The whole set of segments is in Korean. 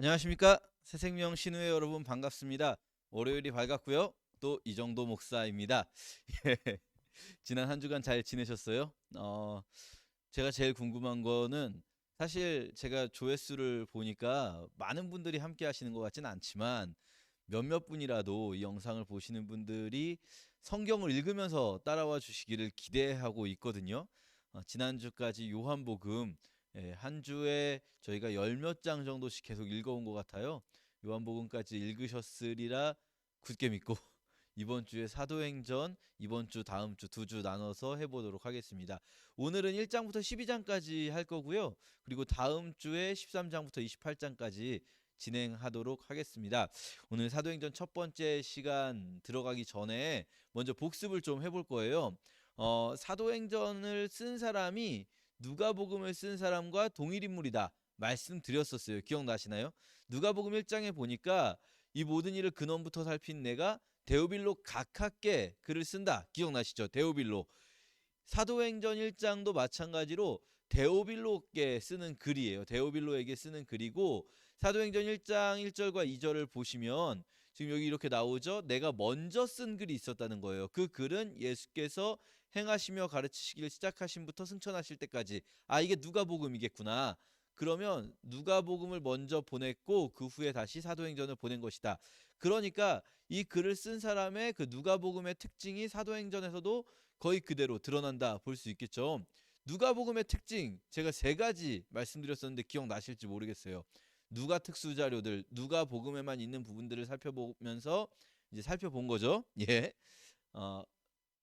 안녕하십니까 새생명 신우회 여러분 반갑습니다. 월요일이 밝았고요. 또 이정도 목사입니다. 예. 지난 한 주간 잘 지내셨어요? 어, 제가 제일 궁금한 거는 사실 제가 조회수를 보니까 많은 분들이 함께 하시는 것 같지는 않지만 몇몇 분이라도 이 영상을 보시는 분들이 성경을 읽으면서 따라와 주시기를 기대하고 있거든요. 어, 지난주까지 요한복음 예, 한 주에 저희가 열 몇 장 정도씩 계속 읽어온 것 같아요. 요한복음까지 읽으셨으리라 굳게 믿고 이번 주에 사도행전 이번 주 다음 주 두 주 나눠서 해보도록 하겠습니다. 오늘은 1장부터 12장까지 할 거고요. 그리고 다음 주에 13장부터 28장까지 진행하도록 하겠습니다. 오늘 사도행전 첫 번째 시간 들어가기 전에 먼저 복습을 좀 해볼 거예요. 어, 사도행전을 쓴 사람이 누가복음을 쓴 사람과 동일 인물이다 말씀드렸었어요. 기억나시나요? 누가복음 1장에 보니까 이 모든 일을 근원부터 살핀 내가 데오빌로 각하께 글을 쓴다. 기억나시죠? 데오빌로. 사도행전 1장도 마찬가지로 데오빌로께 쓰는 글이에요. 데오빌로에게 쓰는 글이고 사도행전 1장 1절과 2절을 보시면 지금 여기 이렇게 나오죠. 내가 먼저 쓴 글이 있었다는 거예요. 그 글은 예수께서 행하시며 가르치시기를 시작하신부터 승천하실 때까지 아 이게 누가복음이겠구나. 그러면 누가복음을 먼저 보냈고 그 후에 다시 사도행전을 보낸 것이다. 그러니까 이 글을 쓴 사람의 그 누가복음의 특징이 사도행전에서도 거의 그대로 드러난다 볼 수 있겠죠. 누가복음의 특징 제가 세 가지 말씀드렸었는데 기억나실지 모르겠어요. 누가 특수 자료들, 누가 복음에만 있는 부분들을 살펴보면서 이제 살펴본 거죠. 예. 어,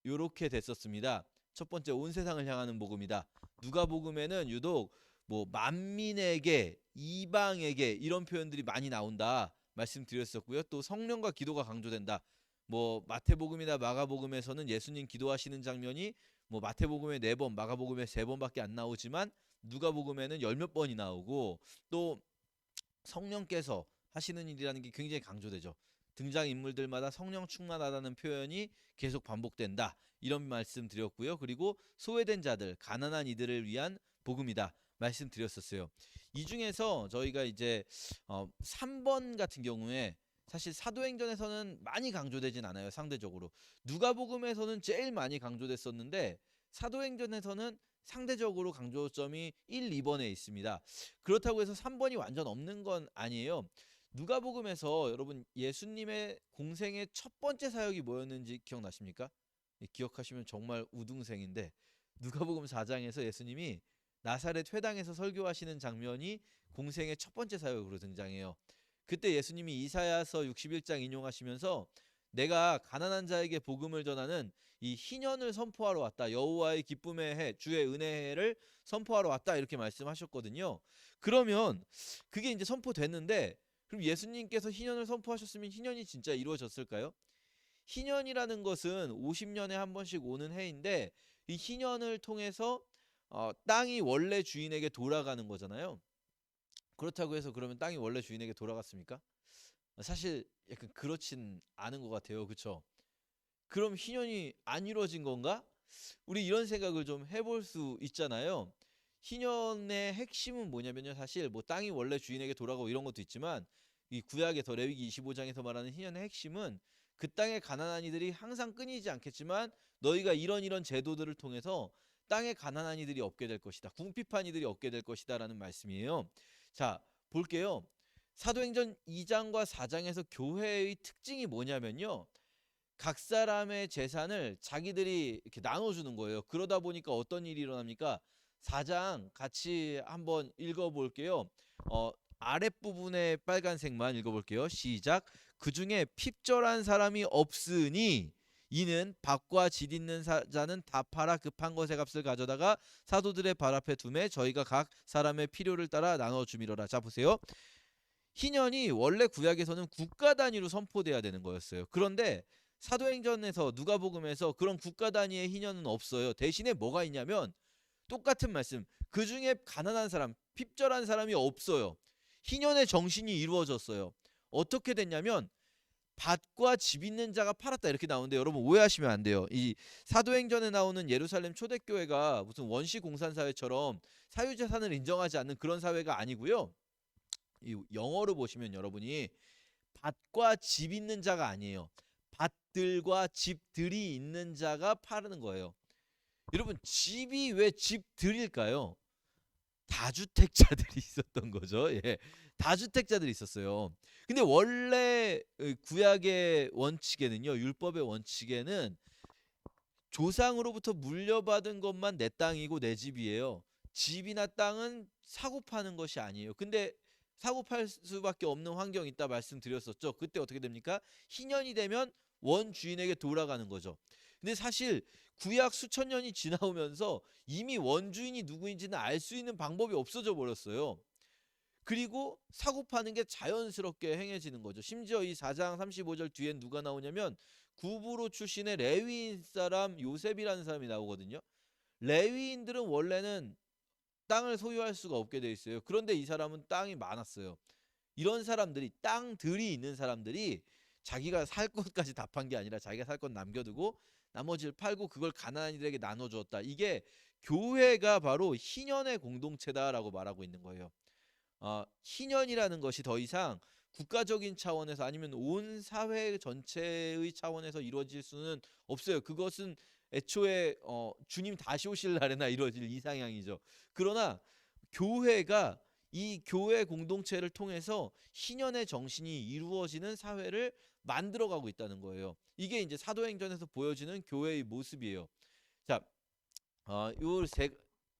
요렇게 됐었습니다. 첫 번째 온 세상을 향하는 복음이다. 누가복음에는 유독 뭐 만민에게 이방에게 이런 표현들이 많이 나온다 말씀드렸었고요. 또 성령과 기도가 강조된다. 뭐 마태복음이나 마가복음에서는 예수님 기도하시는 장면이 뭐 마태복음에 네 번, 마가복음에 세 번밖에 안 나오지만 누가복음에는 열 몇 번이 나오고 또 성령께서 하시는 일이라는 게 굉장히 강조되죠. 등장 인물들마다 성령 충만하다는 표현이 계속 반복된다. 이런 말씀 드렸고요. 그리고 소외된 자들, 가난한 이들을 위한 복음이다. 말씀드렸었어요. 이 중에서 저희가 이제 어 3번 같은 경우에 사실 사도행전에서는 많이 강조되진 않아요. 상대적으로. 누가복음에서는 제일 많이 강조됐었는데 사도행전에서는 상대적으로 강조점이 1, 2번에 있습니다. 그렇다고 해서 3번이 완전 없는 건 아니에요. 누가복음에서 여러분 예수님의 공생의 첫 번째 사역이 뭐였는지 기억나십니까? 예, 기억하시면 정말 우등생인데 누가복음 4장에서 예수님이 나사렛 회당에서 설교하시는 장면이 공생의 첫 번째 사역으로 등장해요. 그때 예수님이 이사야서 61장 인용하시면서 내가 가난한 자에게 복음을 전하는 이 희년을 선포하러 왔다. 여호와의 기쁨의 해, 주의 은혜의 해를 선포하러 왔다. 이렇게 말씀하셨거든요. 그러면 그게 이제 선포됐는데 그럼 예수님께서 희년을 선포하셨으면 희년이 진짜 이루어졌을까요? 희년이라는 것은 50년에 한 번씩 오는 해인데 이 희년을 통해서 어, 땅이 원래 주인에게 돌아가는 거잖아요. 그렇다고 해서 그러면 땅이 원래 주인에게 돌아갔습니까? 사실 약간 그렇진 않은 것 같아요. 그렇죠? 그럼 희년이 안 이루어진 건가? 우리 이런 생각을 좀 해볼 수 있잖아요. 희년의 핵심은 뭐냐면요. 사실 뭐 땅이 원래 주인에게 돌아가고 이런 것도 있지만 이 구약에서 레위기 25장에서 말하는 희년의 핵심은 그 땅의 가난한 이들이 항상 끊이지 않겠지만 너희가 이런 이런 제도들을 통해서 땅에 가난한 이들이 없게 될 것이다. 궁핍한 이들이 없게 될 것이다라는 말씀이에요. 자, 볼게요. 사도행전 2장과 4장에서 교회의 특징이 뭐냐면요. 각 사람의 재산을 자기들이 이렇게 나눠주는 거예요. 그러다 보니까 어떤 일이 일어납니까? 4장 같이 한번 읽어볼게요. 어, 아랫부분의 빨간색만 읽어볼게요. 시작. 그 중에 핍절한 사람이 없으니 이는 밭과 질 있는 사- 자는 다 팔아 급한 것의 값을 가져다가 사도들의 발 앞에 두매 저희가 각 사람의 필요를 따라 나눠 주미러라. 자 보세요. 희년이 원래 구약에서는 국가 단위로 선포돼야 되는 거였어요. 그런데 사도행전에서 누가복음에서 그런 국가 단위의 희년은 없어요. 대신에 뭐가 있냐면 똑같은 말씀. 그 중에 가난한 사람, 핍절한 사람이 없어요. 희년의 정신이 이루어졌어요. 어떻게 됐냐면 밭과 집 있는 자가 팔았다 이렇게 나오는데 여러분 오해하시면 안 돼요. 이 사도행전에 나오는 예루살렘 초대교회가 무슨 원시 공산 사회처럼 사유 재산을 인정하지 않는 그런 사회가 아니고요. 이 영어로 보시면 여러분이 밭과 집 있는 자가 아니에요. 밭들과 집들이 있는 자가 파르는 거예요. 여러분 집이 왜 집들일까요? 다주택자들이 있었던 거죠. 예. 다주택자들이 있었어요. 근데 원래 어, 구약의 원칙에는요. 율법의 원칙에는 조상으로부터 물려받은 것만 내 땅이고 내 집이에요. 집이나 땅은 사고 파는 것이 아니에요. 근데 사고 팔 수밖에 없는 환경이 있다 말씀드렸었죠. 그때 어떻게 됩니까? 희년이 되면 원 주인에게 돌아가는 거죠. 근데 사실 구약 수천 년이 지나오면서 이미 원주인이 누구인지는 알 수 있는 방법이 없어져 버렸어요. 그리고 사고 파는 게 자연스럽게 행해지는 거죠. 심지어 이 4장 35절 뒤엔 누가 나오냐면 구부로 출신의 레위인 사람 요셉이라는 사람이 나오거든요. 레위인들은 원래는 땅을 소유할 수가 없게 돼 있어요. 그런데 이 사람은 땅이 많았어요. 이런 사람들이 땅들이 있는 사람들이 자기가 살 것까지 다 판 게 아니라 자기가 살것 남겨두고 나머지를 팔고 그걸 가난한 이들에게 나눠 주었다. 이게 교회가 바로 희년의 공동체다라고 말하고 있는 거예요. 어, 희년이라는 것이 더 이상 국가적인 차원에서 아니면 온 사회 전체의 차원에서 이루어질 수는 없어요. 그것은 애초에 어, 주님 다시 오실 날에나 이루어질 이상향이죠. 그러나 교회가 이 교회 공동체를 통해서 희년의 정신이 이루어지는 사회를 만들어가고 있다는 거예요. 이게 이제 사도행전에서 보여지는 교회의 모습이에요. 자, 어, 요세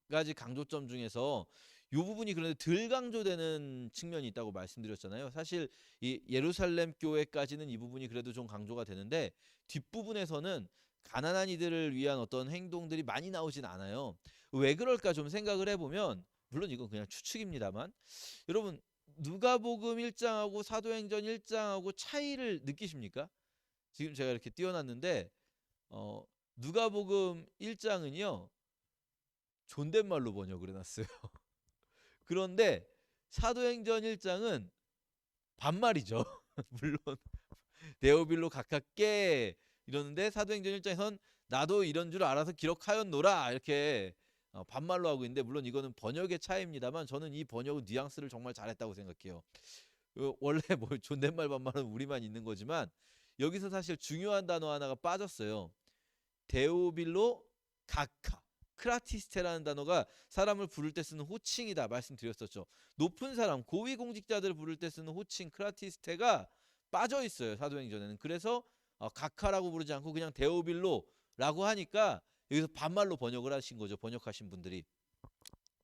가지 강조점 중에서 요 부분이 그런데 덜 강조되는 측면이 있다고 말씀드렸잖아요. 사실 이 예루살렘 교회까지는 이 부분이 그래도 좀 강조가 되는데 뒷부분에서는 가난한 이들을 위한 어떤 행동들이 많이 나오진 않아요. 왜 그럴까 좀 생각을 해보면 물론 이건 그냥 추측입니다만 여러분 누가복음 1장하고 사도행전 1장하고 차이를 느끼십니까? 지금 제가 이렇게 띄워놨는데 어, 누가복음 1장은요 존댓말로 번역을 해놨어요. 그런데 사도행전 1장은 반말이죠. 물론 데오빌로 가깝게 이러는데 사도행전 1장에선 나도 이런 줄 알아서 기록하였노라 이렇게 어, 반말로 하고 있는데 물론 이거는 번역의 차이입니다만 저는 이 번역의 뉘앙스를 정말 잘했다고 생각해요. 어, 원래 뭐 존댓말 반말은 우리만 있는 거지만 여기서 사실 중요한 단어 하나가 빠졌어요. 데오빌로 가카 크라티스테라는 단어가 사람을 부를 때 쓰는 호칭이다 말씀드렸었죠. 높은 사람 고위 공직자들을 부를 때 쓰는 호칭 크라티스테가 빠져 있어요 사도행전에는. 그래서 어, 가카라고 부르지 않고 그냥 데오빌로라고 하니까 여기서 반말로 번역을 하신 거죠. 번역하신 분들이.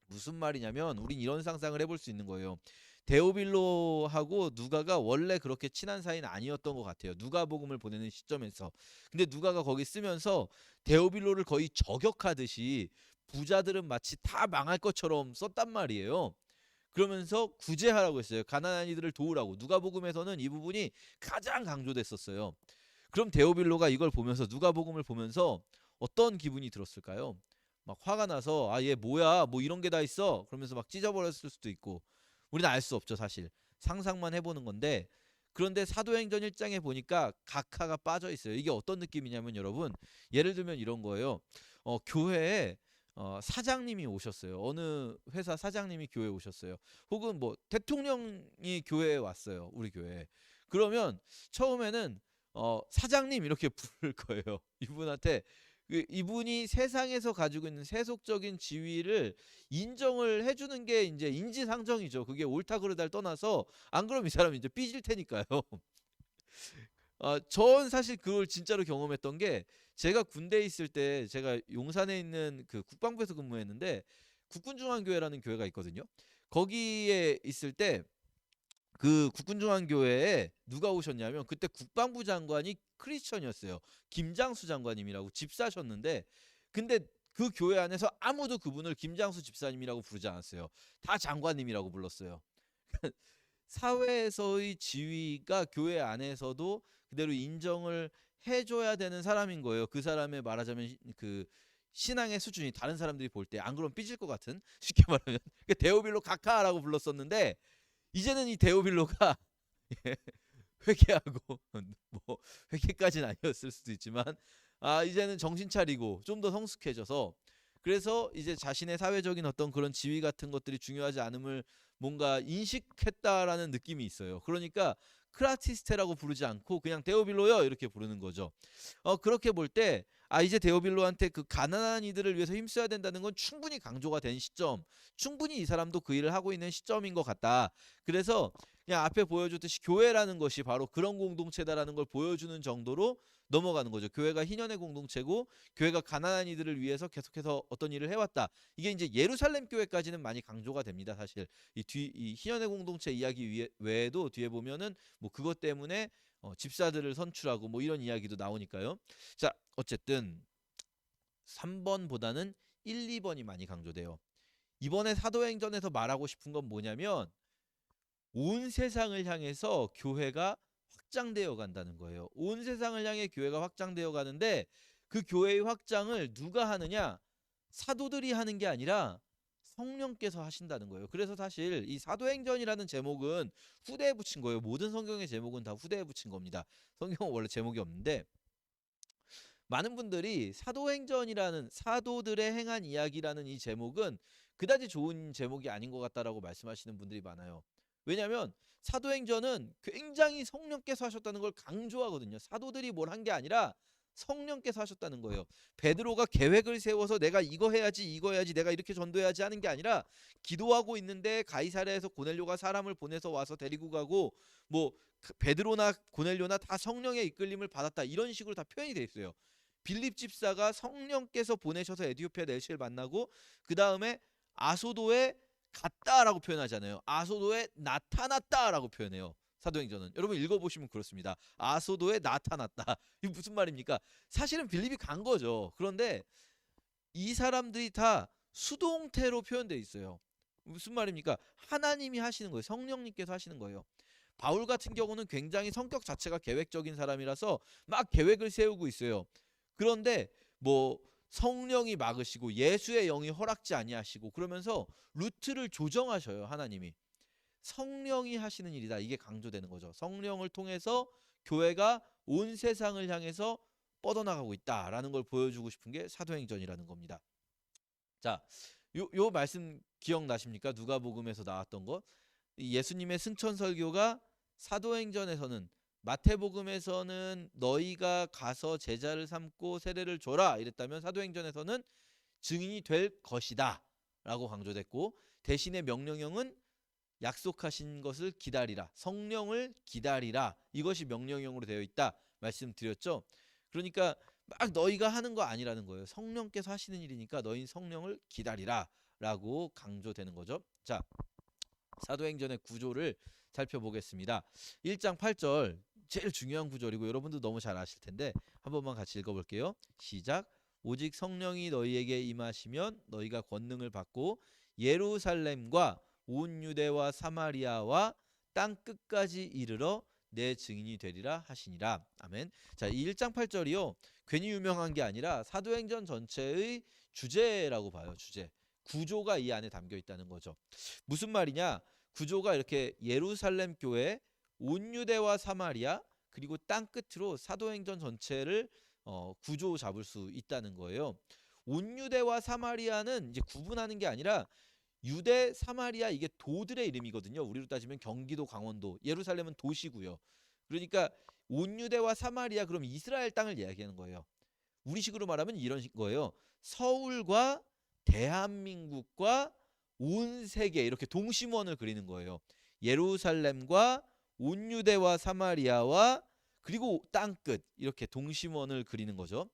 무슨 말이냐면 우린 이런 상상을 해볼 수 있는 거예요. 데오빌로하고 누가가 원래 그렇게 친한 사이는 아니었던 것 같아요. 누가복음을 보내는 시점에서. 근데 누가가 거기 쓰면서 데오빌로를 거의 저격하듯이 부자들은 마치 다 망할 것처럼 썼단 말이에요. 그러면서 구제하라고 했어요. 가난한 이들을 도우라고. 누가복음에서는 이 부분이 가장 강조됐었어요. 그럼 데오빌로가 이걸 보면서 누가복음을 보면서 어떤 기분이 들었을까요? 막 화가 나서 아 얘 뭐야? 뭐 이런 게 다 있어? 그러면서 막 찢어버렸을 수도 있고. 우리는 알 수 없죠 사실. 상상만 해보는 건데 그런데 사도행전 1장에 보니까 각하가 빠져 있어요. 이게 어떤 느낌이냐면 여러분 예를 들면 이런 거예요. 어, 교회에 어, 사장님이 오셨어요. 어느 회사 사장님이 교회에 오셨어요. 혹은 뭐 대통령이 교회에 왔어요 우리 교회에. 그러면 처음에는 어, 사장님 이렇게 부를 거예요. 이분한테 그 이분이 세상에서 가지고 있는 세속적인 지위를 인정을 해주는 게 이제 인지상정이죠. 그게 옳다 그르다를 떠나서 안 그러면 이 사람이 이제 삐질 테니까요. 어, 전 사실 그걸 진짜로 경험했던 게 제가 군대에 있을 때 제가 용산에 있는 그 국방부에서 근무했는데 국군중앙교회라는 교회가 있거든요. 거기에 있을 때 그 국군중앙교회에 누가 오셨냐면 그때 국방부 장관이 크리스천이었어요. 김장수 장관님이라고 집사셨는데 근데 그 교회 안에서 아무도 그분을 김장수 집사님이라고 부르지 않았어요. 다 장관님이라고 불렀어요. 사회에서의 지위가 교회 안에서도 그대로 인정을 해줘야 되는 사람인 거예요. 그 사람의 말하자면 그 신앙의 수준이 다른 사람들이 볼 때 안 그러면 삐질 것 같은 쉽게 말하면 그 데오빌로 카카라고 불렀었는데 이제는 이 데오빌로가 예, 회개하고 뭐 회개까지는 아니었을 수도 있지만 아 이제는 정신 차리고 좀 더 성숙해져서 그래서 이제 자신의 사회적인 어떤 그런 지위 같은 것들이 중요하지 않음을 뭔가 인식했다라는 느낌이 있어요. 그러니까 크라티스테라고 부르지 않고 그냥 데오빌로요 이렇게 부르는 거죠. 어 그렇게 볼 때 아 이제 데오빌로한테 그 가난한 이들을 위해서 힘써야 된다는 건 충분히 강조가 된 시점, 충분히 이 사람도 그 일을 하고 있는 시점인 것 같다. 그래서 그냥 앞에 보여줬듯이 교회라는 것이 바로 그런 공동체다라는 걸 보여주는 정도로 넘어가는 거죠. 교회가 희년의 공동체고 교회가 가난한 이들을 위해서 계속해서 어떤 일을 해왔다. 이게 이제 예루살렘 교회까지는 많이 강조가 됩니다. 사실 이 뒤이 희년의 공동체 이야기 외에도 뒤에 보면은 뭐 그것 때문에 어, 집사들을 선출하고 뭐 이런 이야기도 나오니까요. 자 어쨌든 3번보다는 1, 2번이 많이 강조돼요. 이번에 사도행전에서 말하고 싶은 건 뭐냐면 온 세상을 향해서 교회가 확장되어 간다는 거예요. 온 세상을 향해 교회가 확장되어 가는데 그 교회의 확장을 누가 하느냐? 사도들이 하는 게 아니라 성령께서 하신다는 거예요. 그래서 사실 이 사도행전이라는 제목은 후대에 붙인 거예요. 모든 성경의 제목은 다 후대에 붙인 겁니다. 성경은 원래 제목이 없는데 많은 분들이 사도행전이라는 사도들의 행한 이야기라는 이 제목은 그다지 좋은 제목이 아닌 것 같다라고 말씀하시는 분들이 많아요. 왜냐하면 사도행전은 굉장히 성령께서 하셨다는 걸 강조하거든요. 사도들이 뭘 한 게 아니라 성령께서 하셨다는 거예요. 베드로가 계획을 세워서 내가 이거 해야지 이거 해야지 내가 이렇게 전도해야지 하는 게 아니라 기도하고 있는데 가이사랴에서 고넬료가 사람을 보내서 와서 데리고 가고 뭐 베드로나 고넬료나 다 성령의 이끌림을 받았다 이런 식으로 다 표현이 돼 있어요. 빌립 집사가 성령께서 보내셔서 에디오피아 넬시를 만나고 그 다음에 아소도에 갔다라고 표현하잖아요. 아소도에 나타났다라고 표현해요. 사도행전은 여러분 읽어보시면 그렇습니다. 아소도에 나타났다. 이게 무슨 말입니까? 사실은 빌립이 간 거죠. 그런데 이 사람들이 다 수동태로 표현되어 있어요. 무슨 말입니까? 하나님이 하시는 거예요. 성령님께서 하시는 거예요. 바울 같은 경우는 굉장히 성격 자체가 계획적인 사람이라서 막 계획을 세우고 있어요. 그런데 뭐 성령이 막으시고 예수의 영이 허락지 아니하시고 그러면서 루트를 조정하셔요 하나님이 성령이 하시는 일이다. 이게 강조되는 거죠. 성령을 통해서 교회가 온 세상을 향해서 뻗어나가고 있다라는 걸 보여주고 싶은 게 사도행전이라는 겁니다. 자 요 요 말씀 기억나십니까? 누가복음에서 나왔던 것? 예수님의 승천 설교가 사도행전에서는 마태복음에서는 너희가 가서 제자를 삼고 세례를 줘라 이랬다면 사도행전에서는 증인이 될 것이다라고 강조됐고 대신에 명령형은 약속하신 것을 기다리라 성령을 기다리라 이것이 명령형으로 되어 있다 말씀드렸죠. 그러니까 막 너희가 하는 거 아니라는 거예요. 성령께서 하시는 일이니까 너희 성령을 기다리라 라고 강조되는 거죠. 자 사도행전의 구조를 살펴보겠습니다. 1장 8절 제일 중요한 구절이고 여러분도 너무 잘 아실 텐데 한 번만 같이 읽어볼게요. 시작. 오직 성령이 너희에게 임하시면 너희가 권능을 받고 예루살렘과 온 유대와 사마리아와 땅 끝까지 이르러 내 증인이 되리라 하시니라. 아멘. 자, 이 1장 8절이요. 괜히 유명한 게 아니라 사도행전 전체의 주제라고 봐요. 주제. 구조가 이 안에 담겨 있다는 거죠. 무슨 말이냐? 구조가 이렇게 예루살렘 교회 온 유대와 사마리아 그리고 땅 끝으로 사도행전 전체를 어, 구조 잡을 수 있다는 거예요. 온 유대와 사마리아는 이제 구분하는 게 아니라 유대, 사마리아 이게 도들의 이름이거든요. 우리로 따지면 경기도, 강원도, 예루살렘은 도시고요. 그러니까 온 유대와 사마리아 그럼 이스라엘 땅을 이야기하는 거예요. 우리식으로 말하면 이런 거예요. 서울과 대한민국과 온 세계 이렇게 동심원을 그리는 거예요. 예루살렘과 온 유대와 사마리아와 그리고 땅끝 이렇게 동심원을 그리는 거죠.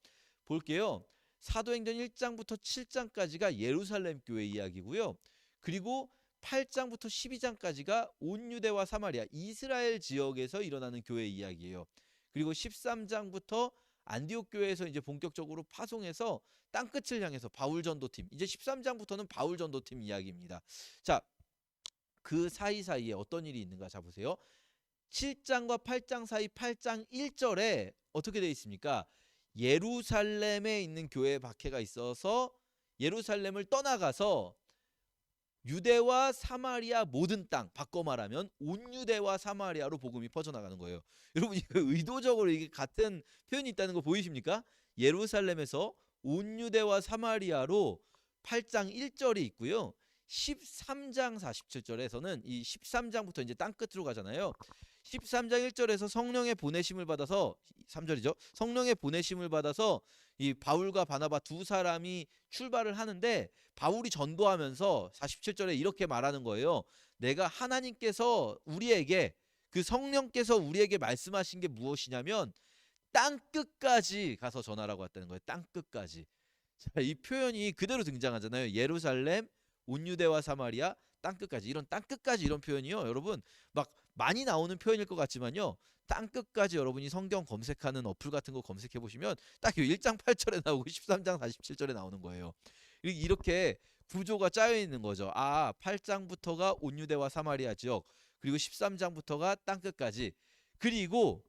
볼게요. 사도행전 1장부터 7장까지가 예루살렘 교회 이야기고요. 그리고 8장부터 12장까지가 온 유대와 사마리아 이스라엘 지역에서 일어나는 교회 이야기예요. 그리고 13장부터 안디옥 교회에서 이제 본격적으로 파송해서 땅끝을 향해서 바울 전도팀 이제 13장부터는 바울 전도팀 이야기입니다. 자, 그 사이사이에 어떤 일이 있는가 자 보세요. 7장과 8장 사이 8장 1절에 어떻게 되어 있습니까? 예루살렘에 있는 교회 박해가 있어서 예루살렘을 떠나가서 유대와 사마리아 모든 땅 바꿔 말하면 온 유대와 사마리아로 복음이 퍼져나가는 거예요. 여러분 이거 의도적으로 이게 같은 표현이 있다는 거 보이십니까? 예루살렘에서 온 유대와 사마리아로 8장 1절이 있고요. 13장 47절에서는 이 13장부터 이제 땅 끝으로 가잖아요. 13장 1절에서 성령의 보내심을 받아서 3절이죠. 성령의 보내심을 받아서 이 바울과 바나바 두 사람이 출발을 하는데 바울이 전도하면서 47절에 이렇게 말하는 거예요. 내가 하나님께서 우리에게 그 성령께서 우리에게 말씀하신 게 무엇이냐면 땅 끝까지 가서 전하라고 했다는 거예요. 땅 끝까지. 자, 이 표현이 그대로 등장하잖아요. 예루살렘, 온유대와 사마리아, 땅 끝까지. 이런 땅 끝까지 이런 표현이요. 여러분 막 많이 나오는 표현일 것 같지만요. 땅 끝까지 여러분이 성경 검색하는 어플 같은 거 검색해 보시면 딱 1장 8절에 나오고 13장 47절에 나오는 거예요. 이- 이렇게 구조가 짜여 있는 거죠. 아, 8장부터가 온유대와 사마리아 지역, 그리고 13장부터가 땅 끝까지. 그리고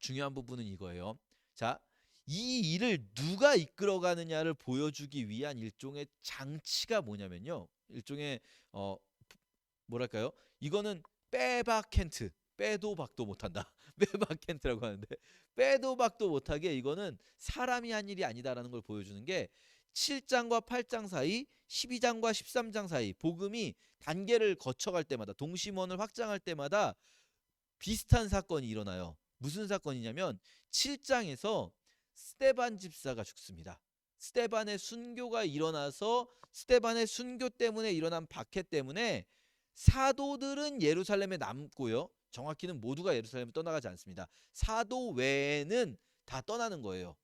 중요한 부분은 이거예요. 자, 이 일을 누가 이끌어 가느냐를 보여주기 위한 일종의 장치가 뭐냐면요. 일종의 어 뭐랄까요? 이거는 빼박켄트, 빼도 박도 못한다. 빼박켄트라고 하는데 빼도 박도 못하게 이거는 사람이 한 일이 아니다라는 걸 보여주는 게 7장과 8장 사이, 12장과 13장 사이 복음이 단계를 거쳐갈 때마다 동심원을 확장할 때마다 비슷한 사건이 일어나요. 무슨 사건이냐면 7장에서 스테반 집사가 죽습니다. 스테반의 순교가 일어나서 스테반의 순교 때문에 일어난 박해 때문에 사도들은 예루살렘에 남고요. 정확히는 모두가 예루살렘에 떠나가지 않습니다. 사도 외에는 다 떠나는 거예요.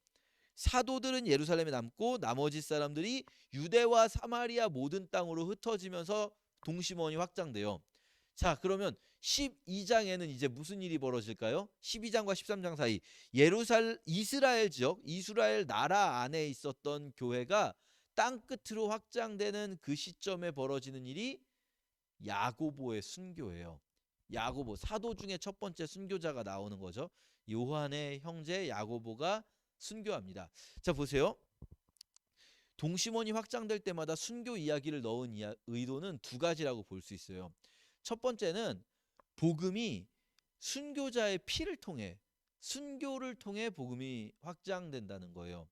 사도들은 예루살렘에 남고 나머지 사람들이 유대와 사마리아 모든 땅으로 흩어지면서 동심원이 확장돼요. 자, 그러면 12장에는 이제 무슨 일이 벌어질까요? 12장과 13장 사이 예루살 이스라엘 지역, 이스라엘 나라 안에 있었던 교회가 땅 끝으로 확장되는 그 시점에 벌어지는 일이 야고보의 순교예요. 야고보 사도 중에 첫 번째 순교자가 나오는 거죠. 요한의 형제 야고보가 순교합니다. 자 보세요. 동심원이 확장될 때마다 순교 이야기를 넣은 이야, 의도는 두 가지라고 볼 수 있어요. 첫 번째는 복음이 순교자의 피를 통해 순교를 통해 복음이 확장된다는 거예요.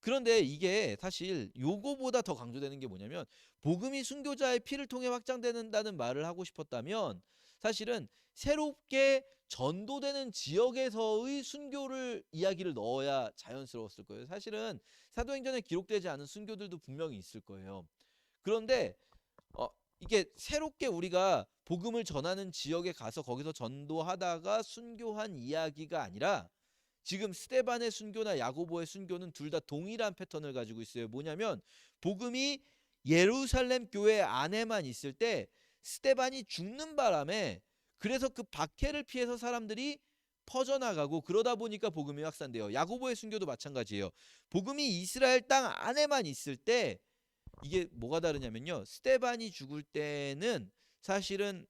그런데 이게 사실 요거보다 더 강조되는 게 뭐냐면 복음이 순교자의 피를 통해 확장된다는 말을 하고 싶었다면 사실은 새롭게 전도되는 지역에서의 순교를 이야기를 넣어야 자연스러웠을 거예요. 사실은 사도행전에 기록되지 않은 순교들도 분명히 있을 거예요. 그런데 어, 이게 새롭게 우리가 복음을 전하는 지역에 가서 거기서 전도하다가 순교한 이야기가 아니라 지금 스테반의 순교나 야고보의 순교는 둘 다 동일한 패턴을 가지고 있어요. 뭐냐면 복음이 예루살렘 교회 안에만 있을 때 스테반이 죽는 바람에 그래서 그 박해를 피해서 사람들이 퍼져나가고 그러다 보니까 복음이 확산돼요. 야고보의 순교도 마찬가지예요. 복음이 이스라엘 땅 안에만 있을 때 이게 뭐가 다르냐면요. 스테반이 죽을 때는 사실은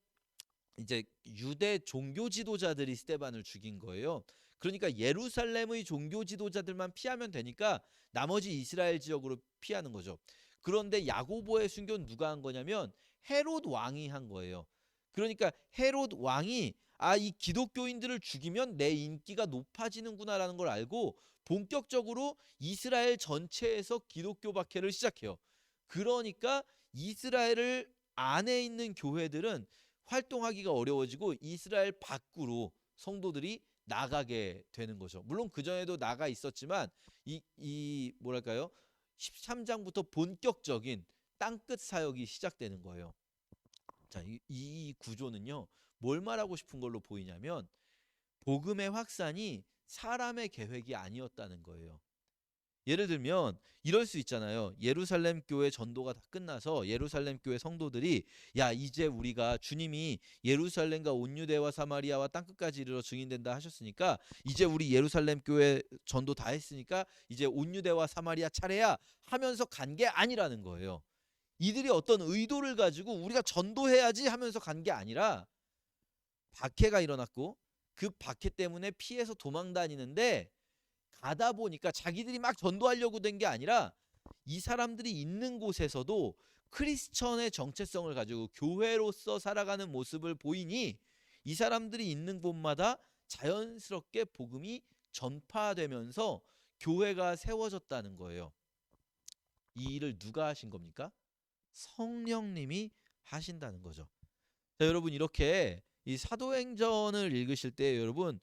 이제 유대 종교 지도자들이 스테반을 죽인 거예요. 그러니까 예루살렘의 종교 지도자들만 피하면 되니까 나머지 이스라엘 지역으로 피하는 거죠. 그런데 야고보의 순교는 누가 한 거냐면 헤롯 왕이 한 거예요. 그러니까 헤롯 왕이 아 이 기독교인들을 죽이면 내 인기가 높아지는구나라는 걸 알고 본격적으로 이스라엘 전체에서 기독교 박해를 시작해요. 그러니까 이스라엘을 안에 있는 교회들은 활동하기가 어려워지고 이스라엘 밖으로 성도들이 나가게 되는 거죠. 물론 그 전에도 나가 있었지만 이, 이 뭐랄까요? 13장부터 본격적인 땅끝 사역이 시작되는 거예요. 자, 이, 이 구조는요. 뭘 말하고 싶은 걸로 보이냐면 복음의 확산이 사람의 계획이 아니었다는 거예요. 예를 들면 이럴 수 있잖아요. 예루살렘 교회 전도가 다 끝나서 예루살렘 교회 성도들이 야 이제 우리가 주님이 예루살렘과 온유대와 사마리아와 땅끝까지 이르러 증인된다 하셨으니까 이제 우리 예루살렘 교회 전도 다 했으니까 이제 온유대와 사마리아 차례야 하면서 간 게 아니라는 거예요. 이들이 어떤 의도를 가지고 우리가 전도해야지 하면서 간 게 아니라 박해가 일어났고 그 박해 때문에 피해서 도망 다니는데 가다 보니까 자기들이 막 전도하려고 된 게 아니라 이 사람들이 있는 곳에서도 크리스천의 정체성을 가지고 교회로서 살아가는 모습을 보이니 이 사람들이 있는 곳마다 자연스럽게 복음이 전파되면서 교회가 세워졌다는 거예요. 이 일을 누가 하신 겁니까? 성령님이 하신다는 거죠. 자, 여러분 이렇게 이 사도행전을 읽으실 때 여러분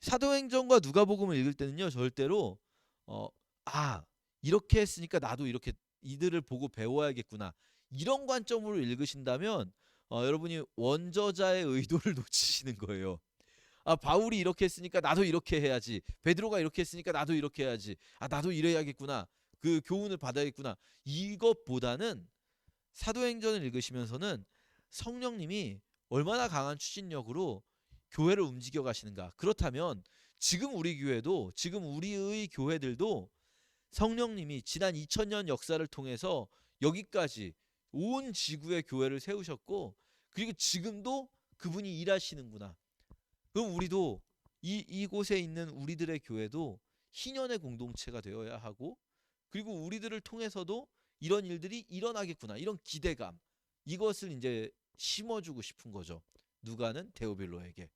사도행전과 누가복음을 읽을 때는요 절대로 어 아 이렇게 했으니까 나도 이렇게 이들을 보고 배워야겠구나. 이런 관점으로 읽으신다면 어, 여러분이 원저자의 의도를 놓치시는 거예요. 아 바울이 이렇게 했으니까 나도 이렇게 해야지. 베드로가 이렇게 했으니까 나도 이렇게 해야지. 아 나도 이래야겠구나. 그 교훈을 받아야겠구나. 이것보다는 사도행전을 읽으시면서는 성령님이 얼마나 강한 추진력으로 교회를 움직여 가시는가 그렇다면 지금 우리 교회도 지금 우리의 교회들도 성령님이 지난 2000년 역사를 통해서 여기까지 온 지구의 교회를 세우셨고 그리고 지금도 그분이 일하시는구나. 그럼 우리도 이 이곳에 있는 우리들의 교회도 희년의 공동체가 되어야 하고 그리고 우리들을 통해서도 이런 일들이 일어나겠구나. 이런 기대감. 이것을 이제 심어주고 싶은 거죠. 누가는 데오빌로에게.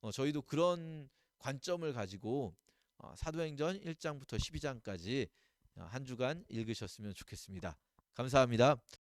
어, 저희도 그런 관점을 가지고 어, 사도행전 1장부터 12장까지 어, 한 주간 읽으셨으면 좋겠습니다. 감사합니다.